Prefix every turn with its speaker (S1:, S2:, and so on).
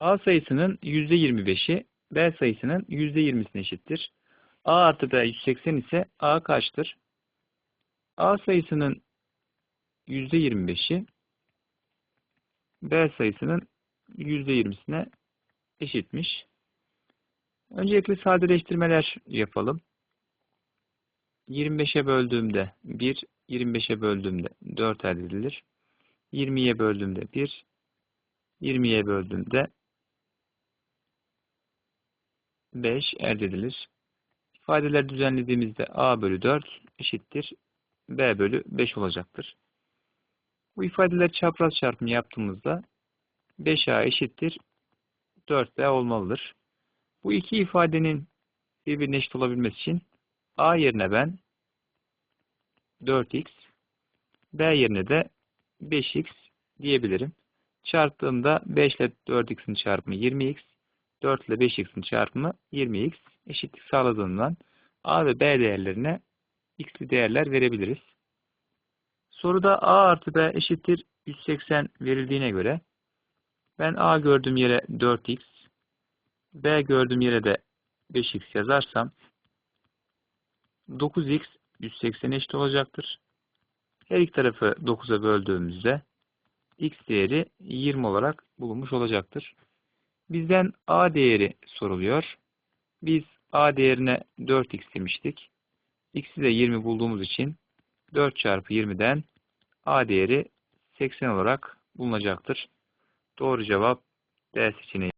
S1: A sayısının %25'i B sayısının %20'sine eşittir. A artı B 180 ise A kaçtır? A sayısının %25'i B sayısının %20'sine eşitmiş. Öncelikle sadeleştirmeler yapalım. 25'e böldüğümde 1, 25'e böldüğümde 4 elde edilir. 20'ye böldüğümde 1, 20'ye böldüğümde 5 elde edilir. İfadeler düzenlediğimizde a bölü 4 eşittir b bölü 5 olacaktır. Bu ifadeler çapraz çarpımı yaptığımızda 5a eşittir 4b olmalıdır. Bu iki ifadenin birbirine eşit olabilmesi için a yerine ben 4x, b yerine de 5x diyebilirim. Çarptığımda 5 ile 4x'in çarpımı 20x, 4 ile 5x'in çarpımı 20x eşitlik sağladığından a ve b değerlerine x'li değerler verebiliriz. Soruda a artı b eşittir 180 verildiğine göre ben a gördüğüm yere 4x, b gördüğüm yere de 5x yazarsam 9x 180 eşit olacaktır. Her iki tarafı 9'a böldüğümüzde x değeri 20 olarak bulunmuş olacaktır. Bizden a değeri soruluyor. Biz a değerine 4x demiştik. x'i de 20 bulduğumuz için 4 çarpı 20'den a değeri 80 olarak bulunacaktır. Doğru cevap D seçeneği.